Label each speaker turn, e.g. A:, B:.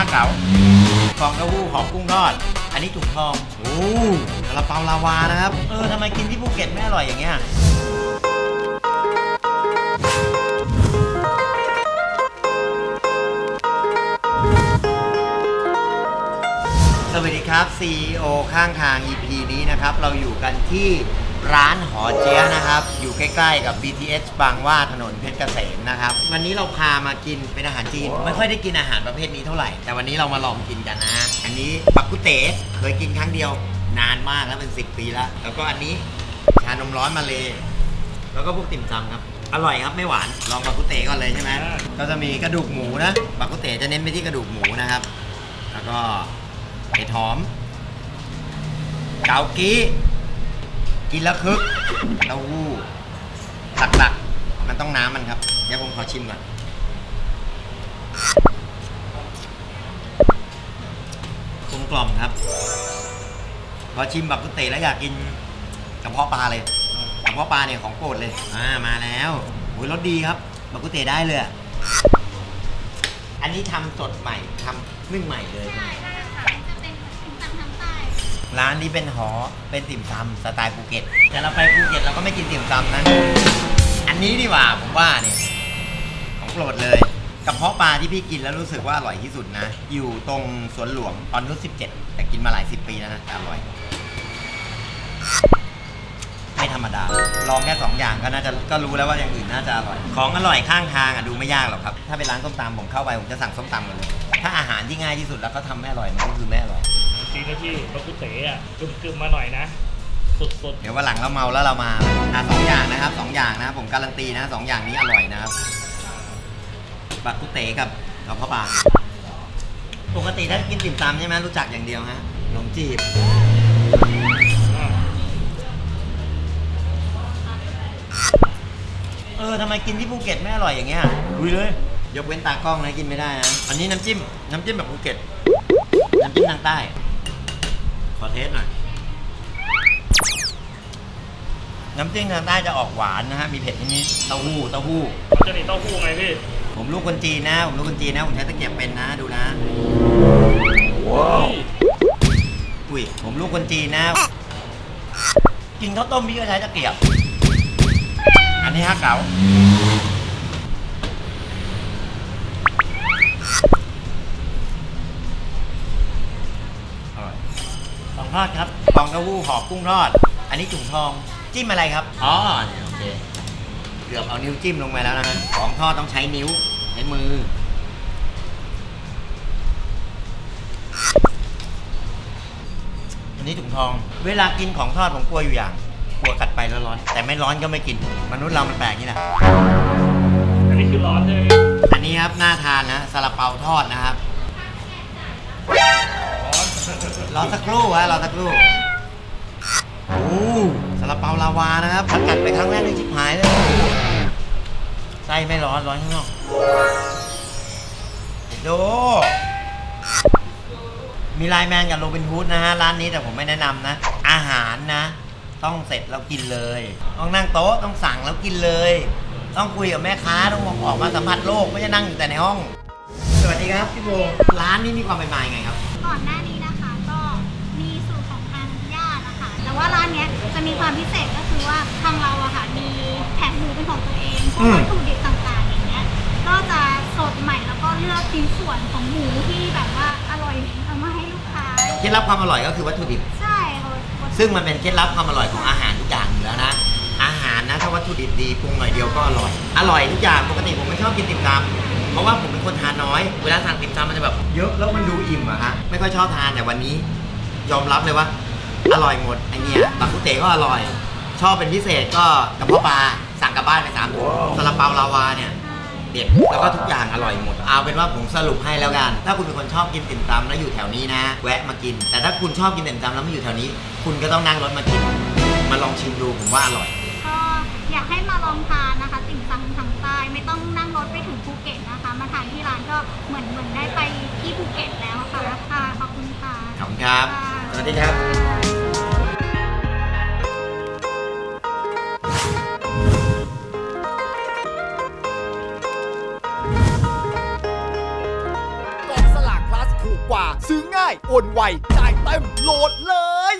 A: ฮะเก๋าฟองเต้าหู้หอมกุ้งทอด อันนี้ถุงทองโอ้ซาลาเปาลาวานะครับ เออทำไมกินที่ภูเก็ตไม่อร่อยอย่างเงี้ยสวัสดีครับ CEO ข้างทาง EP นี้นะครับ เราอยู่กันที่ ร้านหอเจี๊ยะนะครับ อยู่ใกล้ๆกับ BTS บางหว่าถนนเพชรเกษมนะครับ วันนี้เราพามากินเป็นอาหารจีน ไม่ค่อยได้กินอาหารประเภทนี้เท่าไหร่ แต่วันนี้เรามาลองกินกันนะฮะอันนี้ปักกุเต๋เคยกินครั้งเดียว นานมากแล้วเป็น10 ปีแล้ว แล้วก็อันนี้ชานมร้อนมาเลย แล้วก็พวกติ่มซำครับ อร่อยครับไม่หวาน ลองบักกุเต๋ก่อนเลยใช่ไหมก็จะมีกระดูกหมูนะบักกุเต๋จะเน้นไปที่กระดูกหมูนะครับ แล้วก็เห็ดหอม เกากี้ กินแล้วคึกเต้าหู้หลักๆ มันต้องน้ำมันครับ เดี๋ยวผมขอชิมก่อน กลมกล่อมครับ พอชิมบักกุเตแล้วอยากกินกระเพาะปลาเลยกระเพาะปลาเนี่ยของโปรดเลย อ่ามาแล้วโอ้ยรสดีครับ บักกุเตได้เลย อันนี้ทำสดใหม่ทำนึ่งใหม่เลย ร้านนี้เป็นหอเป็นติ่มซำสไตล์ภูเก็ต แต่เราไปภูเก็ตเราก็ไม่กินติ่มซำนะอันนี้ดีกว่าผมว่าเนี่ยของโปรดเลยกระเพาะปลาที่พี่กินแล้วรู้สึกว่าอร่อยที่สุดนะ อยู่ตรงสวนหลวงตอนนุช17แต่กินมาหลายสิบปีแล้วนะแต่อร่อย ไม่ธรรมดา ลองแค่สองอย่างก็น่าจะก็รู้แล้วว่าอย่างอื่นน่าจะอร่อย ของอร่อยข้างทางอะดูไม่ยากหรอกครับ ถ้าเป็นร้านส้มตำผมเข้าไปผมจะสั่งส้มตำกันเลย ถ้าอาหารที่ง่ายที่สุดแล้วเขาทำไม่อร่อยมันก็คือไม่อร่อย
B: จริงๆนะพี่บักกุเต๋อะกึมๆมาหน่อยนะ สุด
A: เดี๋ยววันหลังเราเมาแล้วเรามาอะสองอย่างนะครับสองอย่างนะครับผมการันตีนะสองอย่างนี้อร่อยนะครับบักกุเต๋กับกับพ่อปลาปกติถ้ากินติ่มซำใช่ไหมรู้จักอย่างเดียวฮะขนมจีบ
B: ๆอะ
A: เออทำไมกินที่ภูเก็ตไม่อร่อยอย่างเงี้ยดูเลย ยกเว้นตากล้องนะกินไม่ได้นะอันนี้น้ำจิ้มน้ำจิ้มแบบภูเก็ตน้ำจิ้มทางใต้ ขอเทสหน่อย น้ำจิ้มทางใต้จะออกหวานนะฮะ มีเผ็ดนิดๆเต้าหู้ เต้าหู้
B: มันจะหนีเต้าหู้ไงพี่
A: ผมลูกคนจีนนะ ผมลูกคนจีนนะ ผมใช้ตะเกียบเป็นนะ ดูนะ
B: ว้าว
A: อุ้ย ผมลูกคนจีนนะ กินข้าวต้มพี่ก็ใช้ตะเกียบ อันนี้ฮะเก๋า ทอดครับฟองเต้าหู้ห่อกุ้งทอด อันนี้จุ่มทองจิ้มอะไรครับอ๋อเนี่ยโอเคเกือบเอานิ้วจิ้มลงไปแล้วนะฮะของทอดต้องใช้นิ้วใช้มือ อันนี้ถุงทอง เวลากินของทอดผมกลัวอยู่อย่างกลัวกัดไปแล้วร้อน แต่ไม่ร้อนก็ไม่กิน มนุษย์เรามันแปลกนี่นะ
B: อันนี้คือร้อนใช่ไหม
A: อันนี้ครับน่าทานนะซาลาเปาทอดนะครับ รอสักครู่ฮะรอสักครู่โอ้ซาลาเปาลาวานะครับถ้ากัดไปครั้งแรกนี่ชิบหายเลยไส้ไม่ร้อนร้อนข้างนอกดูมีไลน์แมนกับโรบินฮูดนะฮะร้านนี้แต่ผมไม่แนะนำนะ อาหารนะ ต้องเสร็จแล้วกินเลย ต้องนั่งโต๊ะต้องสั่งแล้วกินเลย ต้องคุยกับแม่ค้าต้องออกมาสัมผัสโลกไม่ใช่นั่งอยู่แต่ในห้อง สวัสดีครับพี่โบร้านนี้มีความเป็นมายังไงครับ
C: ก่อนหน้านี้ จะมีความพิเศษก็คือว่าทางเราอะค่ะมีแผงหมูเป็นของตัวเองพว
A: อื
C: ก
A: ม
C: วัตถุดิบต่างๆอย่างเงี้ยก็จะสดใหม่แล้วก็เลือกชิ้นส่วนของหมูที่แบบว่าอร่อยเอามาให้ลูกค้า
A: เคล็ดลับความอร่อยก็คือวัตถุดิบ
C: ใช่ค่ะ
A: ซึ่งมันเป็นเคล็ดลับความอร่อยของอาหารทุกอย่างอยู่แล้วนะ อาหารนะถ้าวัตถุดิบดีปรุงหน่อยเดียวก็อร่อย อร่อยทุกอย่างปกติผมไม่ชอบกินติ่มซำเพราะว่าผมเป็นคนทานน้อย เวลาสั่งติ่มซำมันจะแบบเยอะแล้วมันดูอิ่มอะฮะไม่ค่อยชอบทานแต่วันนี้ ยอมรับเลยว่า อร่อยหมดไอเนี่ยบักกุเต๋ก็อร่อย ชอบเป็นพิเศษก็กระเพาะปลาสั่งกลับบ้านไปสามถุงซาลาเปาลาวาเนี่ยเด็ดแล้วก็ทุกอย่างอร่อยหมด เอาเป็นว่าผมสรุปให้แล้วกัน ถ้าคุณเป็นคนชอบกินติ่มซำแล้วอยู่แถวนี้นะ แวะมากิน แต่ถ้าคุณชอบกินติ่มซำแล้วไม่อยู่แถวนี้ คุณก็ต้องนั่งรถมากิน มาลองชิมดูผมว่าอร่อย
C: ก็อยากให้มาลองทานนะคะ ติ่มซำทางใต้ไม่ต้องนั่งรถไปถึงภูเก็ตนะคะ มาทานที่ร้านก็เหมือนเหมือนได้ไปที่ภูเก็ตแล้วค่ะค่ะขอบคุณค่ะ
A: ขอบคุณครับ สวัสดีครับ
D: ซื้อง่ายโอนไวจ่ายเต็มโหลดเลย